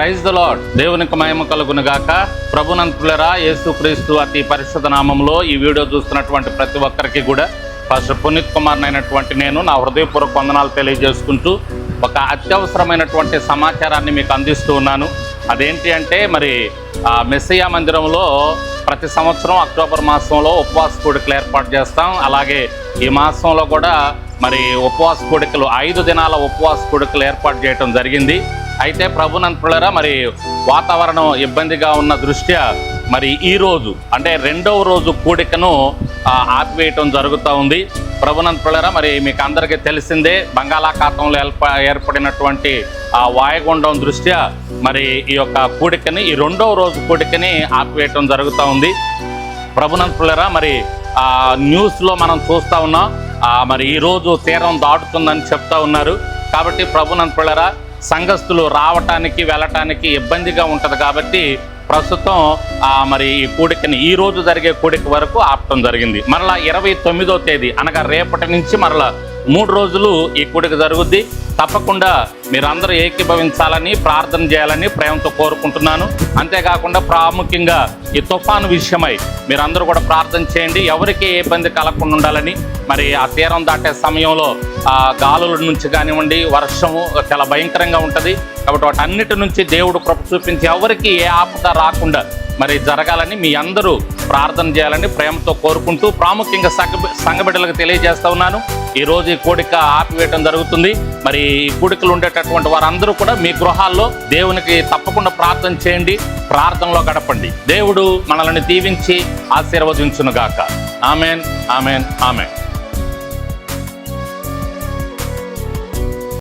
Praise the lord దేవునికి మహిమ కలుగును గాక ప్రభునంతులరా యేసుక్రీస్తు అతి పరిశుద్ధ నామంలో ఈ వీడియో చూస్తున్నటువంటి ప్రతి ఒక్కరికి కూడా ఫస్ట్ పునీత్ కుమార్ అయినటువంటి నేను నా హృదయపూర్వక వందనాలు తెలియజేసుకుంటూ ఒక అత్యవసరమైనటువంటి సమాచారాన్ని మీకు అందిస్తూ ఉన్నాను. అదేంటి అంటే మరి మెస్సయ్య మందిరంలో ప్రతి సంవత్సరం అక్టోబర్ మాసంలో ఉపవాస కోడికలు ఏర్పాటు చేస్తాం. అలాగే ఈ మాసంలో కూడా మరి ఉపవాస కోడికలు ఐదు దినాల ఉపవాస కోడికలు ఏర్పాటు చేయడం జరిగింది. అయితే ప్రభునంతులరా మరి వాతావరణం ఇబ్బందిగా ఉన్న దృష్ట్యా మరి ఈ రోజు అంటే రెండవ రోజు కూడికను ఆపివేయటం జరుగుతూ ఉంది. ప్రభునంతులరా మరి మీకు అందరికీ తెలిసిందే బంగాళాఖాతంలో ఏర్ప ఏర్పడినటువంటి ఆ వాయుగుండం దృష్ట్యా మరి ఈ యొక్క కూడికని ఈ రెండవ రోజు కూడికని ఆపివేయటం జరుగుతూ ఉంది. ప్రభునంతులరా మరి న్యూస్లో మనం చూస్తూ ఉన్నాం. మరి ఈరోజు తీరం దాటుతుందని చెప్తా ఉన్నారు. కాబట్టి ప్రభునంతులరా సంఘస్థులు రావటానికి వెళ్ళటానికి ఇబ్బందిగా ఉంటుంది కాబట్టి ప్రస్తుతం మరి ఈ కూడికని ఈ రోజు జరిగే కూడిక వరకు ఆపటం జరిగింది. మరలా ఇరవై తొమ్మిదో తేదీ అనగా రేపటి నుంచి మరలా మూడు రోజులు ఈ కూడిక జరుగుద్ది. తప్పకుండా మీరందరూ ఏకీభవించాలని ప్రార్థన చేయాలని ప్రేమతో కోరుకుంటున్నాను. అంతేకాకుండా ప్రాముఖ్యంగా ఈ తుఫాను విషయమై మీరందరూ కూడా ప్రార్థన చేయండి. ఎవరికి ఏ ఇబ్బంది కలగకుండా ఉండాలని. మరి ఆ తీరం దాటే సమయంలో ఆ గాలుల నుంచి కానివ్వండి వర్షము చాలా భయంకరంగా ఉంటుంది. కాబట్టి వాటన్నిటి నుంచి దేవుడు కృప చూపించి ఎవరికి ఏ ఆపద రాకుండా మరి జరగాలని మీ అందరూ ప్రార్థన చేయాలని ప్రేమతో కోరుకుంటూ ప్రాముఖ్యంగా సంఘ సంఘబిడ్డలకు తెలియజేస్తా ఉన్నాను. ఈ రోజు ఈ కోడిక ఆపివేయటం జరుగుతుంది. మరి ఈ కూడికలు ఉండేటటువంటి వారందరూ కూడా మీ గృహాల్లో దేవునికి తప్పకుండా ప్రార్థన చేయండి. ప్రార్థనలో గడపండి. దేవుడు మనల్ని దీవించి ఆశీర్వదించునుగాక. Amen amen amen.